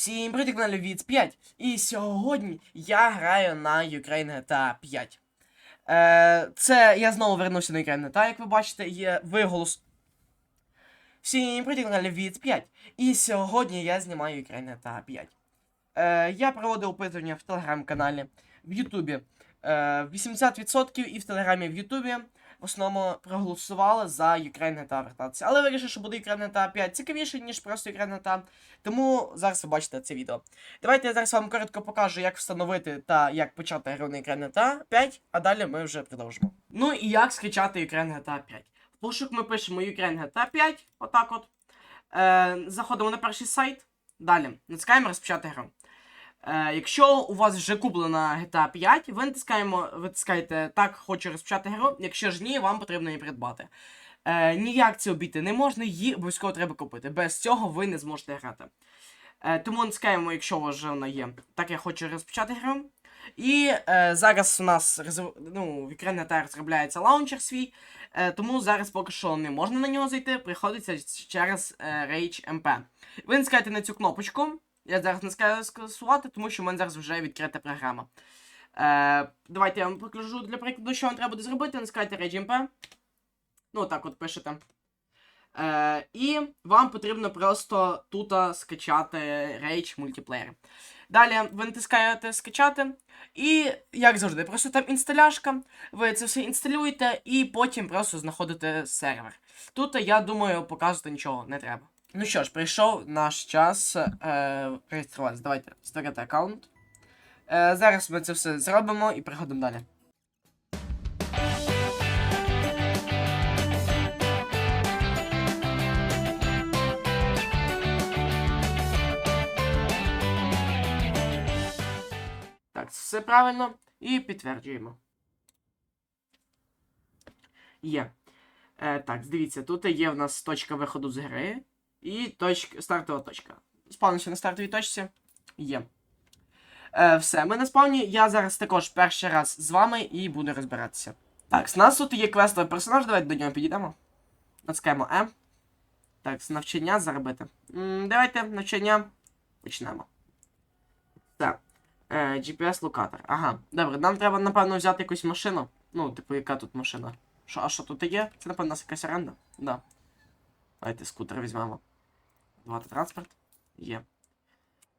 Всім привіт, каналі Віц 5. І сьогодні я граю на Ukraine GTA 5. Е, це я знову вернувся на Ukraine GTA, як ви бачите, є виголос. Всім привіт, каналі Віц 5. І сьогодні я знімаю Ukraine GTA 5. Е, я проводив опитування в телеграм-каналі, в Ютубі. Е, 80% і в Телеграмі, в Ютубі в основному проголосували за Ukraine GTA вертатися. Але вирішив, що буде Ukraine GTA 5 цікавіше, ніж просто Ukraine GTA. Тому зараз ви бачите це відео. Давайте я зараз вам коротко покажу, як встановити та як почати гру на Ukraine GTA 5, а далі ми вже продовжимо. Ну і як скачати Ukraine GTA 5. В пошук ми пишемо Ukraine GTA 5, отак от. Е, заходимо на перший сайт. Далі натискаємо розпочати гру. Е, якщо у вас вже куплена GTA 5, ви натискаємо, витискаєте так, хочу розпочати гру. Якщо ж ні, вам потрібно її придбати. Е, ніяк це обійти не можна, її обов'язково треба купити. Без цього ви не зможете грати. Е, тому натискаємо, якщо у вас вже вона є. Так я хочу розпочати гру. І е, зараз у нас ну, в екрані та розробляється лаунчер свій, е, тому зараз поки що не можна на нього зайти, приходиться через е, Rage MP. Ви натискаєте на цю кнопочку. Я зараз не скажу скасувати, тому що в мене зараз вже відкрита програма. Е, давайте я вам покажу для прикладу, що вам треба буде зробити. Натискайте Rage Ну, так от пишете. Е, і вам потрібно просто тут скачати Rage мультиплеєр. Далі ви натискаєте скачати. І, як завжди, просто там інсталяшка. Ви це все інсталюєте і потім просто знаходите сервер. Тут, я думаю, показувати нічого не треба. Ну що ж, прийшов наш час е, реєструватися. Давайте створити аккаунт. Е, зараз ми це все зробимо і переходимо далі. Так, все правильно. І підтверджуємо. Є. Е, так, дивіться, тут є в нас точка виходу з гри і точка, стартова точка. Спавнимося на стартовій точці. Є. Е, все, ми на спавні. Я зараз також перший раз з вами і буду розбиратися. Так, з нас тут є квестовий персонаж, давайте до нього підійдемо. Натискаємо М. Так, з навчання заробити. М, давайте навчання почнемо. Так. Е, GPS-локатор. Ага, добре, нам треба, напевно, взяти якусь машину. Ну, типу, яка тут машина? Що, а що тут є? Це, напевно, у нас якась оренда? Да. Давайте скутер візьмемо. Давати транспорт. Є.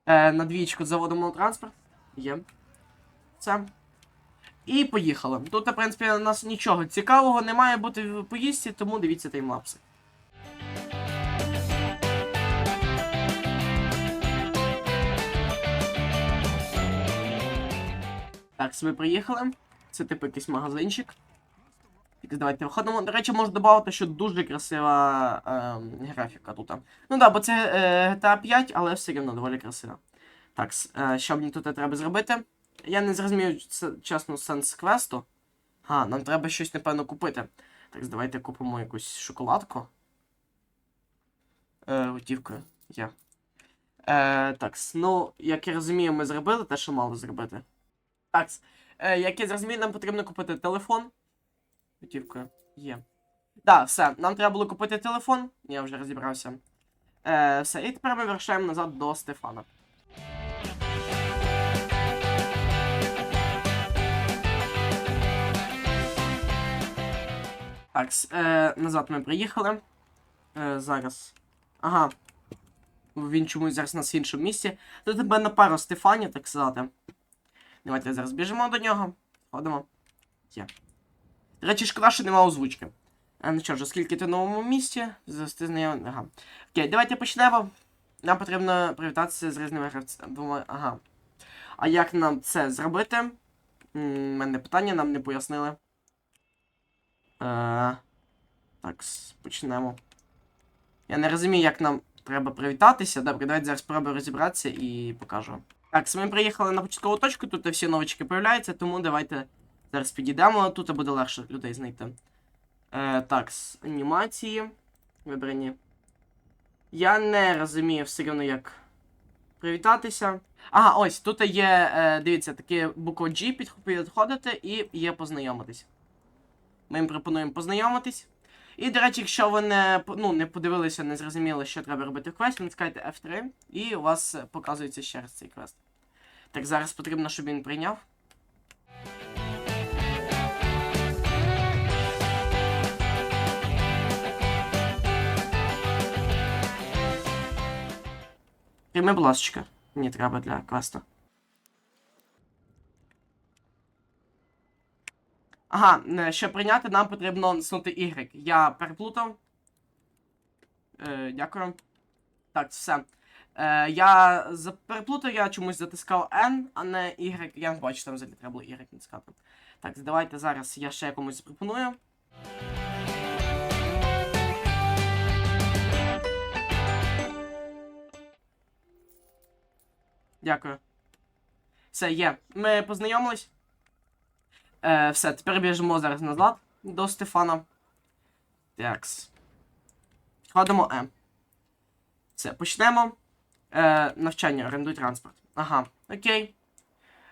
Е, на двічку заводимо транспорт. Є. Це. І поїхали. Тут, в принципі, у нас нічого цікавого не має бути в поїздці, тому дивіться таймлапси. Так, ми приїхали. Це типу якийсь магазинчик. Так, давайте виходимо. До речі, можу додати, що дуже красива ем, графіка тут. Ну так, бо це е, GTA 5, але все рівно доволі красива. Так, е, що мені тут треба зробити? Я не зрозумів це, чесно сенс квесту. А, нам треба щось, напевно, купити. Так, давайте купимо якусь шоколадку. Е, готівкою. Є. Е, так, ну, як я розумію, ми зробили те, що мали зробити. Так, е, як я зрозумів, нам потрібно купити телефон. Готівкою. Є. Так, все, нам треба було купити телефон, я вже розібрався. Е, все, і тепер ми вирушаємо назад до Стефана. Так, е, назад ми приїхали. Е, зараз. Ага. Він чомусь зараз у нас в іншому місці. Тут тебе на пару Стефані, так сказати. Давайте зараз біжимо до нього. Ходимо. Є. До речі, шкода, що нема озвучки. А, ну що ж, оскільки ти в новому місці, завжди знайомий. Ага. Окей, давайте почнемо. Нам потрібно привітатися з різними гравцями. Ага. А як нам це зробити? У мене питання, нам не пояснили. Е, так, почнемо. Я не розумію, як нам треба привітатися. Добре, давайте зараз спробую розібратися і покажу. Так, ми приїхали на початкову точку, тут всі новички появляються, тому давайте зараз підійдемо, тут буде легше людей знайти. Е, так, з анімації. Вибрані. Я не розумію все одно, як привітатися. Ага, ось, тут є, е, дивіться, таке буква G підх- підходите і є познайомитись. Ми їм пропонуємо познайомитись. І, до речі, якщо ви не, ну, не подивилися, не зрозуміли, що треба робити в квесті, натискайте F3, і у вас показується ще раз цей квест. Так, зараз потрібно, щоб він прийняв. Прийми, будь ласка. Мені треба для квесту. Ага, е, щоб прийняти, нам потрібно натиснути Y. Я переплутав. Е, дякую. Так, все. Е, я переплутав, я чомусь затискав N, а не Y. Я не бачу, там взагалі треба було Y натискати. Так, давайте зараз я ще комусь запропоную. Дякую. Все, є. Ми познайомились. Е, все, тепер біжимо зараз назад до Стефана. Такс. Ходимо М. Все, почнемо. Е, навчання, орендуй транспорт. Ага, окей.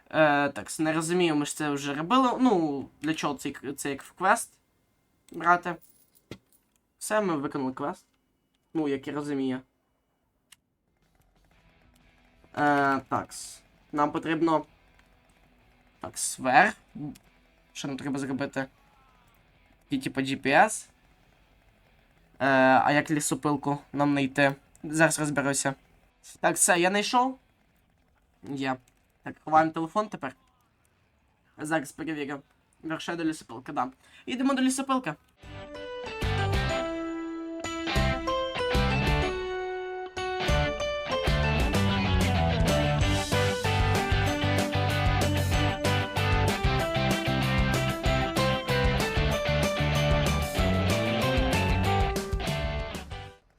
Е, так, не розумію, ми ж це вже робили. Ну, для чого цей, це як квест брати. Все, ми виконали квест. Ну, як я розумію. Е, такс. Нам потрібно. Так, сверх. Що нам треба зробити? І типу GPS. Е, а як лісопилку нам знайти? Зараз розберуся. Так, все, я знайшов. Є. Так, ховаємо телефон тепер. Зараз перевірю. Верше до лісопилки, да. Йдемо до лісопилки.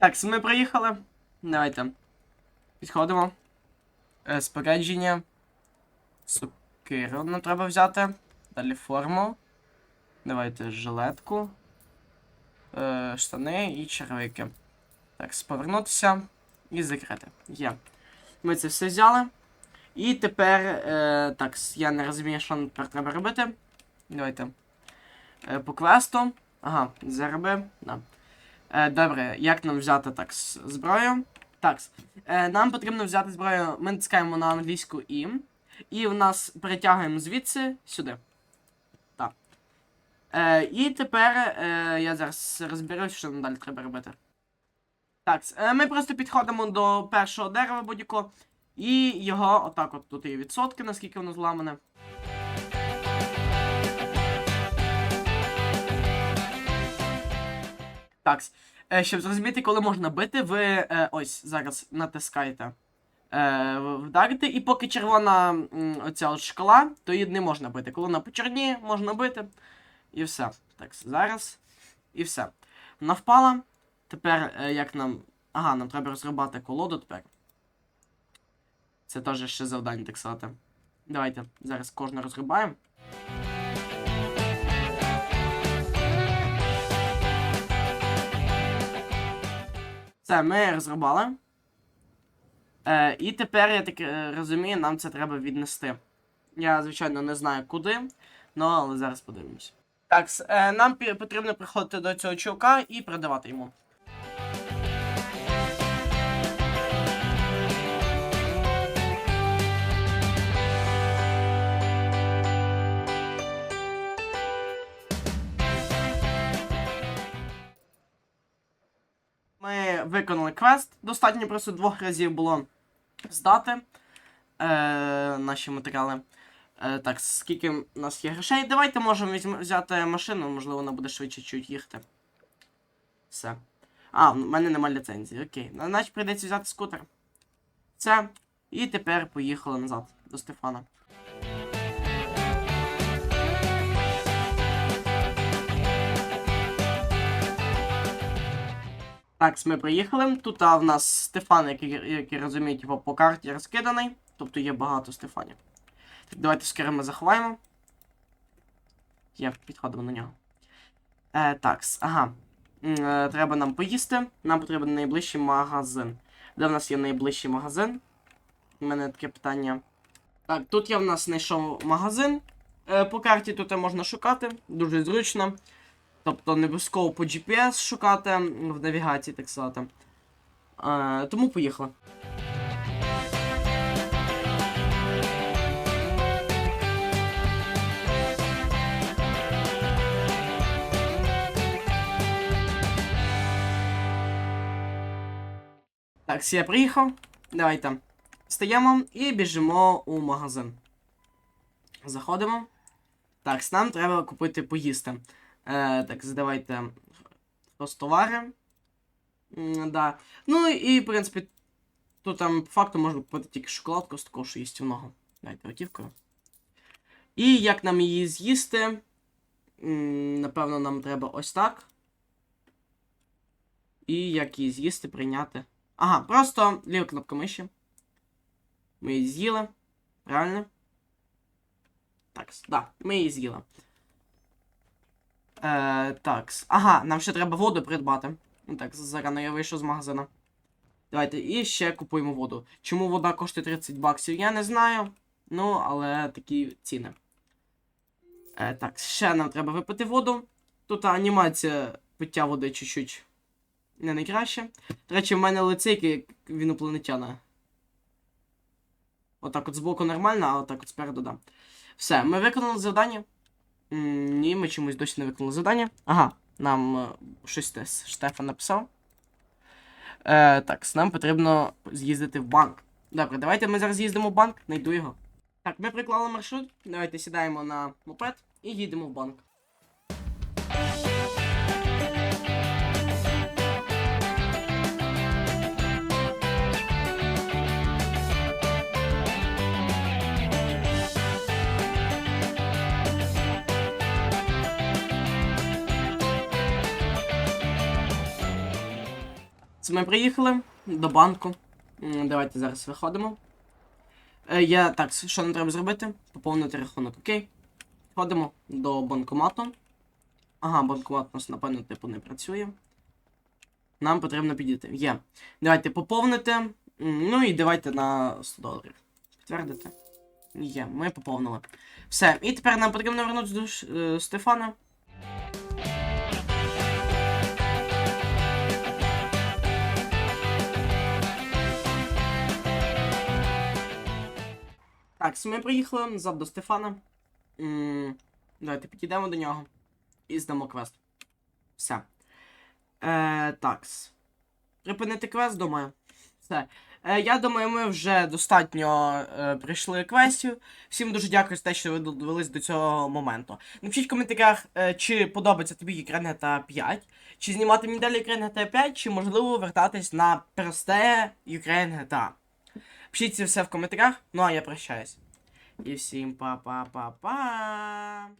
Так, ми приїхали. Давайте. Підходимо. Е, Спорядження. Сокиру нам треба взяти. Далі форму. Давайте жилетку. Е, штани і червики. Так, повернутися і закрити. Є. Ми це все взяли. І тепер. Е, так, я не розумію, що нам тепер треба робити. Давайте. Е, по квесту. Ага, зароби. Да. Е, добре, як нам взяти так зброю? Так, е, нам потрібно взяти зброю. Ми натискаємо на англійську І. І в нас перетягуємо звідси сюди. Так. Е, і тепер е, я зараз розберусь, що нам далі треба робити. Так, е, ми просто підходимо до першого дерева будь-якого. І його отак от тут є відсотки, наскільки воно зламане. Так, е, щоб зрозуміти, коли можна бити, ви е, ось зараз натискаєте. Е, вдарити, і поки червона оця от шкала, то її не можна бити. Коли вона почерніє, можна бити. І все. Так, зараз. І все. Вона впала. Тепер, як нам. Ага, нам треба розрубати колоду тепер. Це теж ще завдання, так сказати. Давайте зараз кожне розрубаємо. Це ми розробили. Е, і тепер, я так е, розумію, нам це треба віднести. Я, звичайно, не знаю куди, ну, але зараз подивимось. Так, е, нам потрібно приходити до цього чувака і продавати йому. Виконали квест. Достатньо просто двох разів було здати е, наші матеріали. Е, так, скільки в нас є грошей? Давайте можемо взяти машину, можливо, вона буде швидше чуть їхати. Все. А, в мене немає ліцензії, окей. Значить прийдеться взяти скутер. Це. І тепер поїхали назад до Стефана. Так, ми приїхали. Тут а, в нас Стефан, який, який розуміє, типу, по карті розкиданий. Тобто є багато Стефанів. Так, давайте скоро ми заховаємо. Є, підходимо на нього. Е, так, ага. Е, треба нам поїсти. Нам потрібен найближчий магазин. Де в нас є найближчий магазин? У мене таке питання. Так, тут я в нас знайшов магазин. Е, по карті тут можна шукати, дуже зручно. Тобто не обов'язково по GPS шукати в навігації, так сказати. Е, тому поїхали. Так, я приїхав. Давайте. Стаємо і біжимо у магазин. Заходимо. Так, нам треба купити поїсти. Е, так, давайте. Товари. Да. Ну і, в принципі, тут там по факту можна купити тільки шоколадку з такого, що їстівного. Давайте готівкою. І як нам її з'їсти? Напевно, нам треба ось так. І як її з'їсти, прийняти. Ага, просто ліва кнопка миші. Ми її з'їли. Правильно? Так, да, ми її з'їли. Е, так. Ага, нам ще треба воду придбати. Ну Так, зарано я вийшов з магазину. Давайте і ще купуємо воду. Чому вода коштує 30 баксів, я не знаю. Ну, але такі ціни. Е, так, ще нам треба випити воду. Тут анімація пиття води чуть-чуть не найкраще. До речі, в мене лице, як в інопланетяна. Отак от збоку нормально, а отак от спереду, да. Все, ми виконали завдання. Ні, ми чомусь досі не виконали завдання. Ага, нам е, щось те Штефан написав. Е, так, нам потрібно з'їздити в банк. Добре, давайте ми зараз їздимо в банк, знайду його. Так, ми приклали маршрут. Давайте сідаємо на мопед і їдемо в банк. Це ми приїхали до банку. Давайте зараз виходимо. Е, я так, що нам треба зробити? Поповнити рахунок, окей. Ходимо до банкомату. Ага, банкомат у нас, напевно, типу не працює. Нам потрібно підійти. Є. Давайте поповнити. Ну і давайте на 100 доларів. Підтвердити. Є, ми поповнили. Все, і тепер нам потрібно вернутися до е, Стефана. Так, ми приїхали назад до Стефана. М, Давайте підійдемо до нього і здамо квест. Все. Е, такс. Припинити квест, думаю. Все. Е, я думаю, ми вже достатньо е, прийшли квестів. Всім дуже дякую за те, що ви додивились до цього моменту. Напишіть в коментарях, е, чи подобається тобі Ukraine GTA 5, чи знімати мені далі Ukraine 5, чи можливо вертатись на просте Ukraine GTA. Пишите все в комментариях. Ну а я прощаюсь. И всем па-па-па-па.